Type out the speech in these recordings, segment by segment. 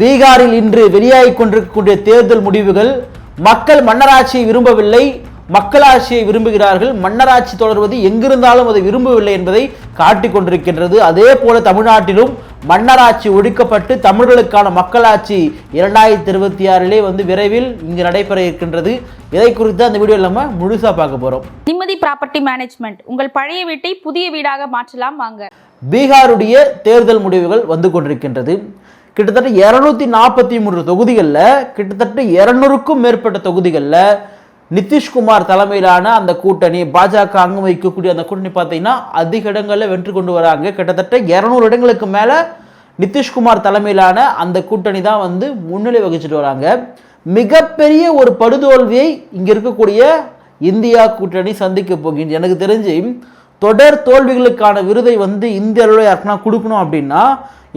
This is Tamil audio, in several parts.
பீகாரில் இன்று வெளியாகிக் கொண்டிருக்கக்கூடிய தேர்தல் முடிவுகள் மக்கள் மன்னராட்சியை விரும்பவில்லை மக்களாட்சியை விரும்புகிறார்கள் மன்னராட்சி தொடர்வது எங்கிருந்தாலும் அதை விரும்பவில்லை என்பதை காட்டிக் கொண்டிருக்கின்றது. அதே போல தமிழ்நாட்டிலும் மன்னராட்சி ஒழிக்கப்பட்டு தமிழர்களுக்கான மக்களாட்சி இரண்டாயிரத்தி இருபத்தி ஆறிலே வந்து விரைவில் இங்கு நடைபெற இருக்கின்றது. இதை குறித்து அந்த வீடியோ நம்ம முழுசா பார்க்க போறோம். நிம்மதி ப்ராப்பர்ட்டி மேனேஜ்மெண்ட். உங்கள் பழைய வீட்டை புதிய வீடாக மாற்றலாம் வாங்க. பீகாருடைய தேர்தல் முடிவுகள் வந்து கொண்டிருக்கின்றது. கிட்டத்தட்ட இருநூத்தி நாற்பத்தி மூன்று தொகுதிகளில் கிட்டத்தட்ட இருநூறுக்கும் மேற்பட்ட தொகுதிகளில் நிதிஷ்குமார் தலைமையிலான அந்த கூட்டணி பாஜக அங்கம் வைக்கக்கூடிய அந்த கூட்டணி பார்த்தீங்கன்னா அதிக இடங்களில் வென்று கொண்டு வராங்க. கிட்டத்தட்ட இரநூறு இடங்களுக்கு மேலே நிதிஷ்குமார் தலைமையிலான அந்த கூட்டணி தான் வந்து முன்னிலை வகிச்சுட்டு வராங்க. மிகப்பெரிய ஒரு படுதோல்வியை இங்கே இருக்கக்கூடிய இந்தியா கூட்டணி சந்திக்க போகின்ற எனக்கு தெரிஞ்சு தொடர் தோல்விகளுக்கான விருதை வந்து இந்திய அளவில் யாருக்குன்னா கொடுக்கணும் அப்படின்னா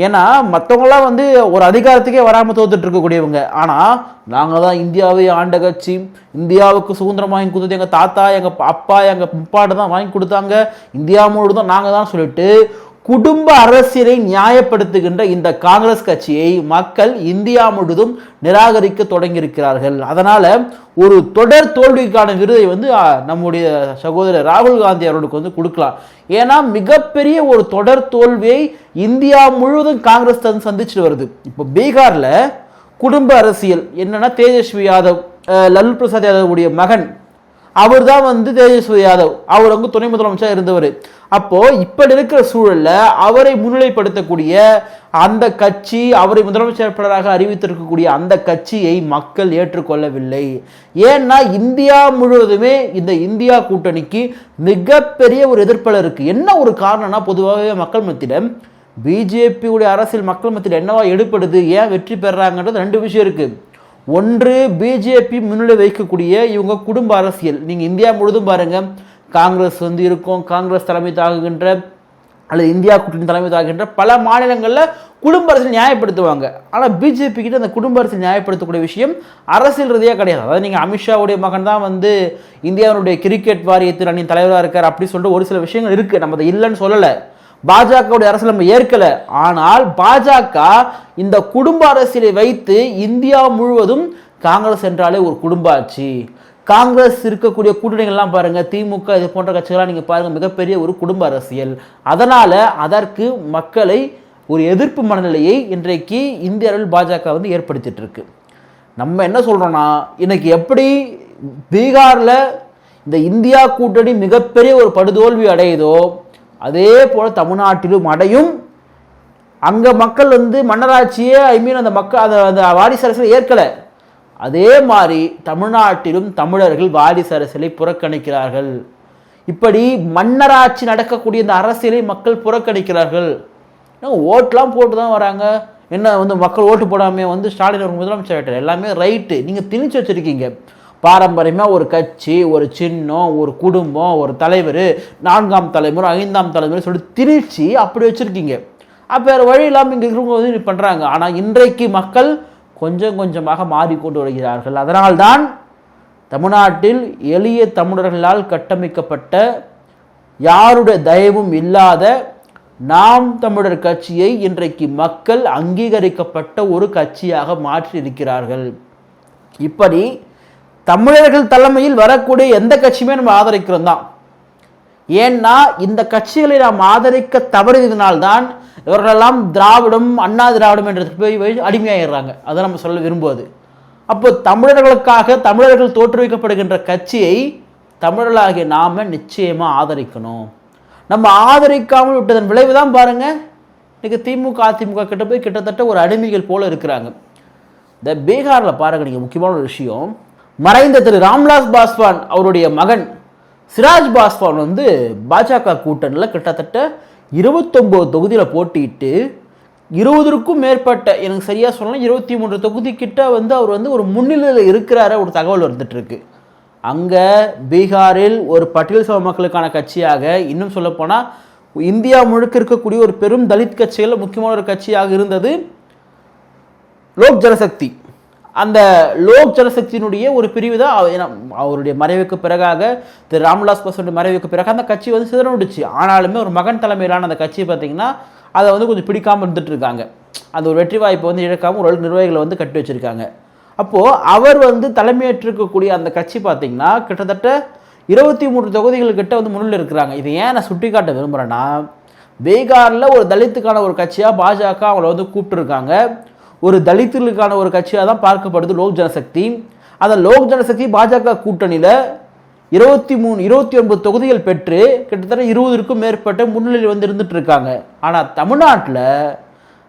ஏன்னா மற்றவங்களாம் வந்து ஒரு அதிகாரத்துக்கே வராமல் தோத்துட்டு இருக்கக்கூடியவங்க. ஆனால் நாங்கள் தான் இந்தியாவை ஆண்ட கட்சி. இந்தியாவுக்கு சுதந்திரம் வாங்கி கொடுத்தது எங்கள் தாத்தா எங்கள் அப்பா எங்கள் முப்பாடு தான் வாங்கி கொடுத்தாங்க. இந்தியா முழுவதும் நாங்கள் தான் சொல்லிட்டு குடும்ப அரசியலை நியாயப்படுத்துகின்ற இந்த காங்கிரஸ் கட்சியை மக்கள் இந்தியா முழுதும் நிராகரிக்க தொடங்கியிருக்கிறார்கள். அதனால் ஒரு தொடர் தோல்விக்கான விருதை வந்து நம்முடைய சகோதரர் ராகுல் காந்தி அவர்களுக்கு வந்து கொடுக்கலாம். ஏன்னா மிகப்பெரிய ஒரு தொடர் தோல்வியை இந்தியா முழுவதும் காங்கிரஸ் தான் சந்திச்சுட்டு வருது. இப்போ பீகாரில் குடும்ப அரசியல் என்னன்னா தேஜஸ்வி யாதவ் அஹ், லல்லு பிரசாத் யாதவ் உடைய மகன் அவர் தான் வந்து தேஜஸ்வி யாதவ். அவர் வந்து துணை முதலமைச்சர் இருந்தவர். அப்போது இப்படி இருக்கிற சூழலில் அவரை முன்னிலைப்படுத்தக்கூடிய அந்த கட்சி அவரை முதலமைச்சர் வேட்பாளராக அறிவித்திருக்கக்கூடிய அந்த கட்சியை மக்கள் ஏற்றுக்கொள்ளவில்லை. ஏன்னா இந்தியா முழுவதுமே இந்த இந்தியா கூட்டணிக்கு மிகப்பெரிய ஒரு எதிர்ப்பல இருக்குது என்ன ஒரு காரணம்னா பொதுவாகவே மக்கள் மத்தியிடம் பிஜேபியுடைய அரசியல் மக்கள் மத்தியில் என்னவா எடுப்படுது ஏன் வெற்றி பெறாங்கன்றது ரெண்டு விஷயம் இருக்குது ஒன்று பிஜேபி முன்னிலை வைக்கக்கூடிய இவங்க குடும்ப அரசியல். நீங்கள் இந்தியா முழுதும் பாருங்க. காங்கிரஸ் வந்து இருக்கும். காங்கிரஸ் தலைமை தாங்குகின்ற அல்லது இந்தியா கூட்டணி தலைமை தாங்குகின்ற பல மாநிலங்களில் குடும்ப அரசியல் நியாயப்படுத்துவாங்க. ஆனால் பிஜேபி கிட்ட அந்த குடும்ப அரசியல் நியாயப்படுத்தக்கூடிய விஷயம் அரசியல் ரீதியாக கிடையாது. அதாவது நீங்கள் அமித்ஷாவுடைய மகன் தான் வந்து இந்தியாவுடைய கிரிக்கெட் வாரியத்தின் அணி தலைவராக இருக்கார் அப்படின்னு சொல்லிட்டு ஒரு சில விஷயங்கள் இருக்குது நம்ம அதை இல்லைன்னு சொல்லலை. பாஜகவுடைய அரசியல் நம்ம ஏற்கல. ஆனால் பாஜக இந்த குடும்ப அரசியலை வைத்து இந்தியா முழுவதும் காங்கிரஸ் என்றாலே ஒரு குடும்ப ஆட்சி காங்கிரஸ் இருக்கக்கூடிய கூட்டணிகள்லாம் பாருங்க திமுக இது போன்ற கட்சிகள்லாம் நீங்க பாருங்க மிகப்பெரிய ஒரு குடும்ப அரசியல். அதனால அதற்கு மக்களை ஒரு எதிர்ப்பு மனநிலையை இன்றைக்கு இந்திய அளவில் பாஜக வந்து ஏற்படுத்திட்டு இருக்கு. நம்ம என்ன சொல்றோம்னா இன்னைக்கு எப்படி பீகார்ல இந்த இந்தியா கூட்டணி மிகப்பெரிய ஒரு படுதோல்வி அடையுதோ அதே போல் தமிழ்நாட்டிலும் அடையும். அங்கே மக்கள் வந்து மன்னராட்சியே ஐ மீன் அந்த மக்கள் அந்த அந்த வாரிசு ஏற்கலை. அதே மாதிரி தமிழ்நாட்டிலும் தமிழர்கள் வாரிசு அரசியலை புறக்கணிக்கிறார்கள். இப்படி மன்னராட்சி நடக்கக்கூடிய இந்த அரசியலை மக்கள் புறக்கணிக்கிறார்கள். ஓட்டெலாம் போட்டு தான் வராங்க. என்ன வந்து மக்கள் ஓட்டு போடாமல் வந்து ஸ்டாலின் ஒரு முதலமைச்சர் ஆகிட்டார் எல்லாமே ரைட்டு நீங்கள் திணிச்சு வச்சுருக்கீங்க. பாரம்பரியமாக ஒரு கட்சி ஒரு சின்னம் ஒரு குடும்பம் ஒரு தலைவர் நான்காம் தலைமுறை ஐந்தாம் தலைமுறை சொல்லிட்டு திணிச்சு அப்படி வச்சுருக்கீங்க. அப்போ வேறு வழி இல்லாமல் இங்கே இருக்கிறவங்க வந்து பண்ணுறாங்க ஆனால் இன்றைக்கு மக்கள் கொஞ்சம் கொஞ்சமாக மாறிக்கொண்டு வருகிறார்கள். அதனால்தான் தமிழ்நாட்டில் எளிய தமிழர்களால் கட்டமைக்கப்பட்ட யாருடைய தயவும் இல்லாத நாம் தமிழர் கட்சியை இன்றைக்கு மக்கள் அங்கீகரிக்கப்பட்ட ஒரு கட்சியாக மாற்றி இருக்கிறார்கள் இப்படி தமிழர்கள் தலைமையில் வரக்கூடிய எந்த கட்சியுமே நம்ம ஆதரிக்கிறோம் தான். ஏன்னா இந்த கட்சிகளை நாம் ஆதரிக்க தவறியதினால்தான் இவர்களெல்லாம் திராவிடம் அண்ணா திராவிடம் என்ற போய் போய் அடிமையாயிடுறாங்க. அதை நம்ம சொல்ல விரும்புவது. அப்போ தமிழர்களுக்காக தமிழர்கள் தோற்றுவிக்கப்படுகின்ற கட்சியை தமிழர்களாகிய நாம நிச்சயமாக ஆதரிக்கணும். நம்ம ஆதரிக்காமல் விட்டதன் விளைவு தான் பாருங்க. இன்னைக்கு திமுக அதிமுக கிட்ட போய் கிட்டத்தட்ட ஒரு அடிமைகள் போல் இருக்கிறாங்க. இந்த பீகாரில் பாருங்கள் நீங்கள் முக்கியமான ஒரு விஷயம். மறைந்த திரு ராம்லாஸ் பாஸ்வான் அவருடைய மகன் சிராஜ் பாஸ்வான் வந்து பாஜக கூட்டணியில் கிட்டத்தட்ட இருபத்தொம்போது தொகுதியில் போட்டியிட்டு இருபதுக்கும் மேற்பட்ட எனக்கு சரியாக சொல்லணும் இருபத்தி மூன்று தொகுதி கிட்ட வந்து அவர் வந்து ஒரு முன்னிலையில் இருக்கிறார ஒரு தகவல் வந்துட்டுருக்கு அங்கே பீகாரில் ஒரு பட்டியல் சம மக்களுக்கான கட்சியாக இன்னும் சொல்லப்போனால் இந்தியா முழுக்க இருக்கக்கூடிய ஒரு பெரும் தலித் கட்சிகளில் முக்கியமான ஒரு கட்சியாக இருந்தது லோக் ஜனசக்தி. அந்த லோக் ஜனசக்தியினுடைய ஒரு பிரிவு தான் அவருடைய மறைவுக்கு பிறகாக திரு ராம்விலாஸ் பாஸ்வானுடைய மறைவுக்கு பிறகு அந்த கட்சி வந்து சிதறண்டுச்சு ஆனாலுமே ஒரு மகன் தலைமையிலான அந்த கட்சி பார்த்தீங்கன்னா அதை வந்து கொஞ்சம் பிடிக்காமல் இருந்துட்டு இருக்காங்க. அந்த ஒரு வெற்றி வாய்ப்பை வந்து இழக்காமல் ஒரு நிர்வாகிகளை வந்து கட்டி வச்சிருக்காங்க. அப்போது அவர் வந்து தலைமையேற்றிருக்கக்கூடிய அந்த கட்சி பார்த்திங்கன்னா கிட்டத்தட்ட இருபத்தி மூன்று தொகுதிகள் கிட்ட வந்து முன்னில் இருக்கிறாங்க. இதை ஏன் நான் சுட்டிக்காட்ட விரும்புகிறேன்னா பீகாரில் ஒரு தலித்துக்கான ஒரு கட்சியாக பாஜக அவங்கள வந்து கூப்பிட்டுருக்காங்க. ஒரு தலித்துகளுக்கான ஒரு கட்சியாக தான் பார்க்கப்படுது லோக் ஜனசக்தி. அந்த லோக் ஜனசக்தி பாஜக கூட்டணியில் இருபத்தி மூணு இருபத்தி ஒன்பது தொகுதிகள் பெற்று கிட்டத்தட்ட இருபதுக்கும் மேற்பட்ட முன்னிலையில் வந்து இருந்துட்டு இருக்காங்க ஆனால் தமிழ்நாட்டில்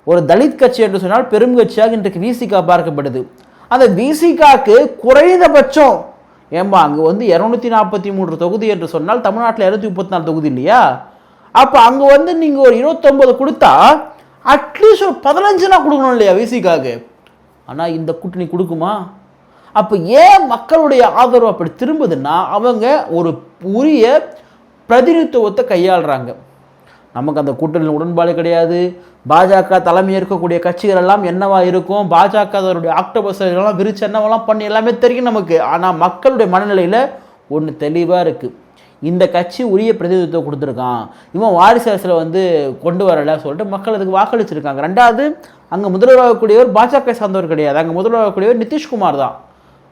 ஒரு தலித் கட்சி என்று சொன்னால் பெரும் கட்சியாக இன்றைக்கு விசிகா பார்க்கப்படுது. அந்த விசிகாக்கு குறைந்தபட்சம் ஏம்பா அங்கே வந்து இரநூத்தி நாற்பத்தி மூன்று தொகுதி என்று சொன்னால் தமிழ்நாட்டில் இரநூத்தி முப்பத்தி நாலு தொகுதி இல்லையா? அப்போ அங்கே வந்து நீங்கள் ஒரு இருபத்தொம்பது கொடுத்தா அட்லீஸ்ட் ஒரு பதினஞ்சுனா கொடுக்கணும் இல்லையா விசிக்காக ஆனால் இந்த கூட்டணி கொடுக்குமா? அப்போ ஏன் மக்களுடைய ஆதரவு அப்படி திரும்புதுன்னா அவங்க ஒரு உரிய பிரதிநிதித்துவத்தை கையாளுறாங்க. நமக்கு அந்த கூட்டணியில் உடன்பாடு கிடையாது. பாஜக தலைமை இருக்கக்கூடிய கட்சிகள் எல்லாம் என்னவா இருக்கும்? பாஜக அதனுடைய ஆக்டோபஸ் எல்லாம் விரிச்சு என்னவெல்லாம் பண்ணி எல்லாமே தெரியும் நமக்கு. ஆனால் மக்களுடைய மனநிலையில் ஒன்று தெளிவாக இருக்குது இந்த கட்சி உரிய பிரதிநிதித்துவம் கொடுத்துருக்கான். இவன் வாரிசு அரசில் வந்து கொண்டு வரலை சொல்லிட்டு மக்கள் அதுக்கு வாக்களிச்சிருக்காங்க. ரெண்டாவது அங்கே முதல்வராகக்கூடியவர் பாஜக சார்ந்தவர் கிடையாது. அங்கே முதல்வராகக்கூடியவர் நிதிஷ்குமார் தான்.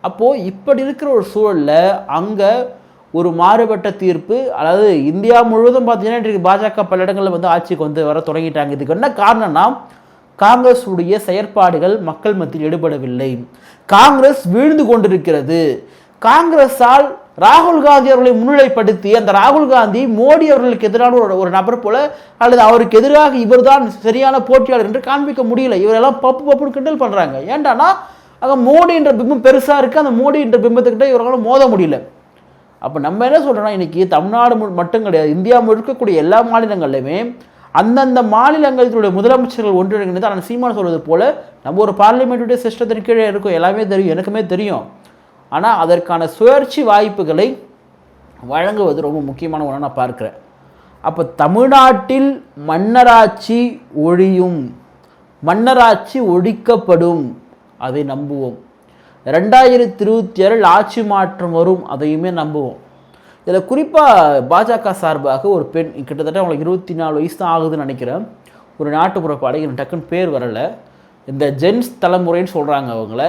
அப்போது இப்படி இருக்கிற ஒரு சூழலில் அங்கே ஒரு மாறுபட்ட தீர்ப்பு அதாவது இந்தியா முழுவதும் பார்த்தீங்கன்னா இன்றைக்கு பாஜக பல இடங்களில் வந்து ஆட்சிக்கு வந்து வர தொடங்கிட்டாங்க. இதுக்கு என்ன காரணம்னா காங்கிரஸ் உடைய செயற்பாடுகள் மக்கள் மத்தியில் ஈடுபடவில்லை. காங்கிரஸ் வீழ்ந்து கொண்டிருக்கிறது. காங்கிரஸால் ராகுல் காந்தி அவர்களை முன்னிலைப்படுத்தி அந்த ராகுல் காந்தி மோடி அவர்களுக்கு எதிரான ஒரு ஒரு நபர் போல அல்லது அவருக்கு எதிராக இவர்தான் சரியான போட்டியாளர் என்று காண்பிக்க முடியல. இவரெல்லாம் பப்பு பப்புன்னு கிண்டல் பண்ணுறாங்க ஏண்டானா அங்கே மோடின்ற பிம்பம் பெருசாக இருக்குது அந்த மோடின்ற பிம்பத்துக்கிட்ட இவர்களால் மோத முடியல. அப்போ நம்ம என்ன சொல்கிறோம்னா இன்றைக்கி தமிழ்நாடு மட்டும் கிடையாது. இந்தியா முழுக்கக்கூடிய எல்லா மாநிலங்கள்லையுமே அந்தந்த மாநிலங்களுடைய முதலமைச்சர்கள் ஒன்றிணைந்து ஆனால் சீமான் சொல்வது போல் நம்ம ஒரு பார்லிமெண்ட்டுடைய சிஸ்டத்தின் கீழே இருக்கும். எல்லாமே தெரியும். எனக்குமே தெரியும். ஆனால் அதற்கான சுழற்சி வாய்ப்புகளை வழங்குவது ரொம்ப முக்கியமான ஒன்று நான் பார்க்குறேன். அப்போ தமிழ்நாட்டில் மன்னராட்சி ஒழியும் மன்னராட்சி ஒழிக்கப்படும் அதை நம்புவோம். ரெண்டாயிரத்தி இருபத்தி ஏழில் ஆட்சி மாற்றம் வரும் அதையுமே நம்புவோம். இதில் குறிப்பாக பாஜக சார்பாக ஒரு பெண் கிட்டத்தட்ட அவங்களுக்கு இருபத்தி நாலு வயசு தான் ஆகுதுன்னு நினைக்கிறேன். ஒரு நாட்டுப்புற பாடகி டக்குன்னு பேர் வரலை. இந்த ஜென்ஸ் தலைமுறைன்னு சொல்கிறாங்க அவங்கள.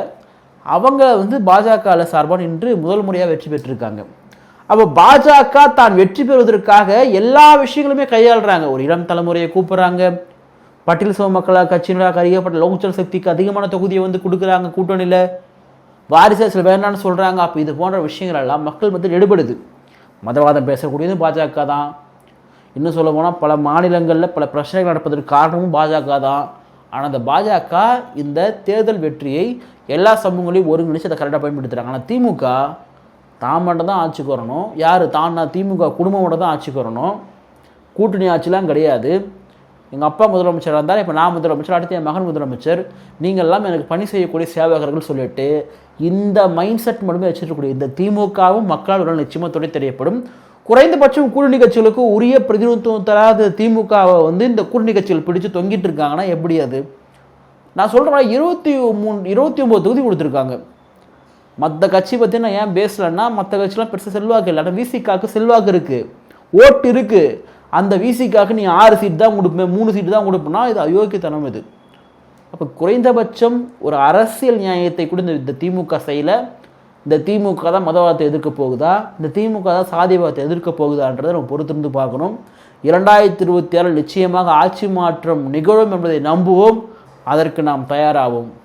அவங்க வந்து பாஜக சார்பாக நின்று முதல் முறையாக வெற்றி பெற்றிருக்காங்க. அப்போ பாஜக தான் வெற்றி பெறுவதற்காக எல்லா விஷயங்களுமே கையாளுறாங்க. ஒரு இளம் தலைமுறையை கூப்பிட்றாங்க. பட்டியல் சம மக்களாக கட்சியினராக அறியப்பட்ட லோக்சல் சக்திக்கு அதிகமான தொகுதியை வந்து கொடுக்குறாங்க கூட்டணியில். வாரிசு சில வேண்டாம்னு சொல்கிறாங்க அப்போ இது போன்ற விஷயங்கள் எல்லாம் மக்கள் மத்தியில் எடுபடுது. மதவாதம் பேசக்கூடியது பாஜக தான். இன்னும் சொல்ல போனால் பல மாநிலங்களில் பல பிரச்சனைகள் நடப்பதற்கு காரணமும் பாஜக தான். ஆனால் அந்த பாஜக இந்த தேர்தல் வெற்றியை எல்லா சமூகங்களையும் ஒருங்கிணைச்சு அதை கரெக்டாக பயன்படுத்துகிறாங்க ஆனால் திமுக தான் மட்டும் தான் ஆட்சிக்கு வரணும். யார்? தான் திமுக குடும்பம் மட்டும் தான் ஆட்சிக்கு வரணும். கூட்டணி ஆட்சிலாம் கிடையாது. எங்கள் அப்பா முதலமைச்சராக இருந்தால் இப்போ நான் முதலமைச்சர் அடுத்து என் மகன் முதலமைச்சர். நீங்கள் எல்லாம் எனக்கு பணி செய்யக்கூடிய சேவகர்கள் சொல்லிட்டு இந்த மைண்ட் செட் மட்டுமே வச்சிருக்கக்கூடிய இந்த திமுகவும் மக்களால் உடல் நிச்சயமாக துணை தெரியப்படும் குறைந்தபட்சம் கூட்டணி கட்சிகளுக்கு உரிய பிரதிநிதித்துவம் தராத திமுகவை வந்து இந்த கூட்டணி கட்சிகள் பிடிச்சு தொங்கிட்டு இருக்காங்கன்னா எப்படி அது? நான் சொல்கிறேன் இருபத்தி மூணு இருபத்தி ஒம்பது தொகுதி கொடுத்துருக்காங்க. மற்ற கட்சி பற்றி நான் ஏன் பேசலைன்னா மற்ற கட்சிலாம் பெருசாக செல்வாக்கு இல்லை. ஆனால் விசிகாக்கு செல்வாக்கு இருக்குது ஓட்டு இருக்குது அந்த விசிகாக்கு நீ ஆறு சீட் தான் கொடுப்பேன் மூணு சீட்டு தான் கொடுப்பேன்னா இது அயோக்கியத்தனம் இது. அப்போ குறைந்தபட்சம் ஒரு அரசியல் நியாயத்தை கூட இந்த- திமுக செயலை இந்த திமுக தான் மதவாதத்தை எதிர்க்க போகுதா? இந்த திமுக தான் சாதிவாதத்தை எதிர்க்க போகுதான்றதை நம்ம பொறுத்திருந்து பார்க்கணும். இரண்டாயிரத்தி இருபத்தி ஆறில் நிச்சயமாக ஆட்சி மாற்றம் நிகழும் என்பதை நம்புவோம். அதற்கு நாம் தயாராகும்